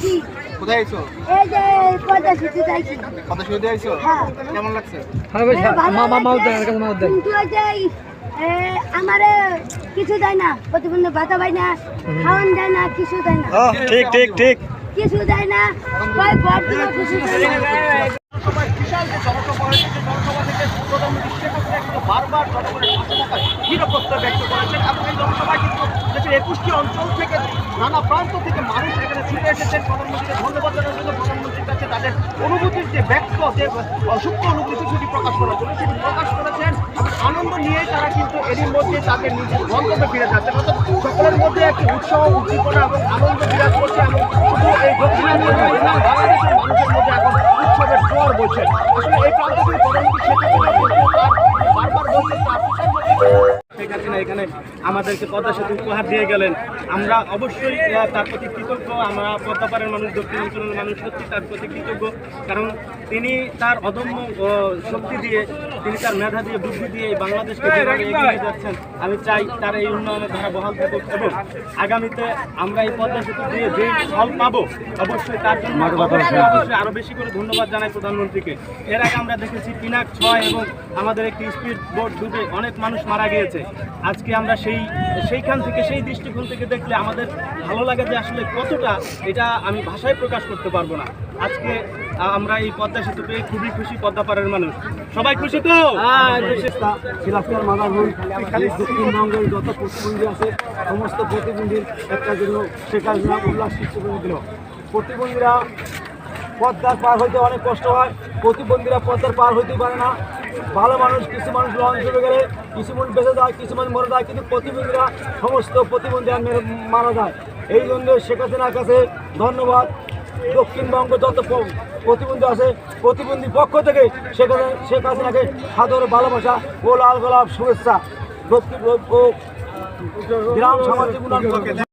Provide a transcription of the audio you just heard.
আইছি কোথায় আইছো? এই যে পয়দা শিখতে যাইছি। কত শুরু আইছো? হ্যাঁ। কেমন লাগছে? এ, ভালো লাগছে। কিন্তু ওই যে এ, আমারে কিছু দেয় না প্রতিবন্ধ ভাতা পাই না খাওয়ান দেয় না কিছু দেয় না। ঠিক ঠিক ঠিক। কিছু দেয় না কয় ভোট দিলে কিছু দেয় না। বিশাল যে জনসভা হয়েছে যে জনসভা থেকে প্রধানমন্ত্রী শেখ হাসিনা কিন্তু বারবার জনগণের থাকার নিরাপত্তা ব্যক্ত করেছেন। এবং এই জনসভায় কিন্তু দেশের একুশটি অঞ্চল থেকে নানা প্রান্ত থেকে মানুষ এখানে ছুটে এসেছেন। প্রধানমন্ত্রীকে ধন্যবাদ জানার জন্য প্রধানমন্ত্রীর কাছে তাদের অনুভূতির যে ব্যক্ত যে সুপ্ত অনুভূতি সেটি প্রকাশ করার জন্য সেটি প্রকাশ করেছেন। আনন্দ নিয়ে তারা কিন্তু এরই মধ্যে তাদের নিজের গন্তব্যে ফিরে যাচ্ছেন। অর্থাৎ সকলের মধ্যে একটি উৎসাহ, উদ্দীপনা এবং আনন্দ বিরাজ করছে এবং শুধু এই দক্ষিণাঞ্চল বাংলাদেশের মানুষের মধ্যে এখন উৎসবের জোয়ার বলছেন আসলে এই প্রান্ত প্রধানমন্ত্রী শেখ কিন্তু তার বারবার বলছেন যে আপনি শেখ না এখানে আমাদেরকে পদ্মা সেতু উপহার দিয়ে গেলেন। আমরা অবশ্যই তার প্রতি কৃতজ্ঞ। আমরা পদ্মাপাড়ের মানুষ, দক্ষিণ অঞ্চলের মানুষ সত্যি তার প্রতি কৃতজ্ঞ। কারণ তিনি তার অদম্য শক্তি দিয়ে তিনি তার মেধা দিয়ে বুদ্ধি দিয়ে এই বাংলাদেশকে যেভাবে এগিয়ে যাচ্ছেন আমি চাই তার এই উন্নয়নের ধারা বহাল থাকুক এবং আগামীতে আমরা এই পদ্মা সেতু দিয়ে যেই ফল পাবো অবশ্যই তার জন্য অবশ্যই অবশ্যই আরও বেশি করে ধন্যবাদ জানাই প্রধানমন্ত্রীকে। এর আগে আমরা দেখেছি পিনাক ছয় এবং আমাদের একটি স্পিড বোট ডুবে অনেক মানুষ মারা গিয়েছে। আজকে আমরা সেই সেইখান থেকে সেই দৃষ্টিকোণ থেকে দেখলে আমাদের ভালো লাগে যে আসলে কতটা এটা আমি ভাষায় প্রকাশ করতে পারব না। আজকে আমরা এই পদ্মা সেতু পেয়ে খুবই খুশি পদ্মাপাড়ের মানুষ। সবাই খুশি তো? মাদারভুল দক্ষিণবঙ্গের যত প্রতিবন্ধী আছে, সমস্ত প্রতিবন্ধীর একটা জন্য শেখ হাসিনা উল্লাস সৃষ্টি করে প্রতিবন্ধীরা পদ্মার পার হইতে অনেক কষ্ট হয়, প্রতিবন্ধীরা পদ্মার পার হইতে পারে না। ভালো মানুষ, কিছু মানুষ লঞ্চ চলে গেলে কিছু মানুষ বেঁচে যায়, কিছু মানুষ মরে যায়, কিন্তু প্রতিবন্ধীরা সমস্ত প্রতিবন্ধীরা মারা যায়। এই জন্য শেখ হাসিনার কাছে ধন্যবাদ। দক্ষিণবঙ্গ যত প্রতিবন্ধী আছে, প্রতিবন্ধী পক্ষ থেকে সেখানে শেখ হাসিনাকে সাদর ভালোবাসা ও লাল গোলাপ শুভেচ্ছা। ও গ্রাম সামাজিক উন্নয়ন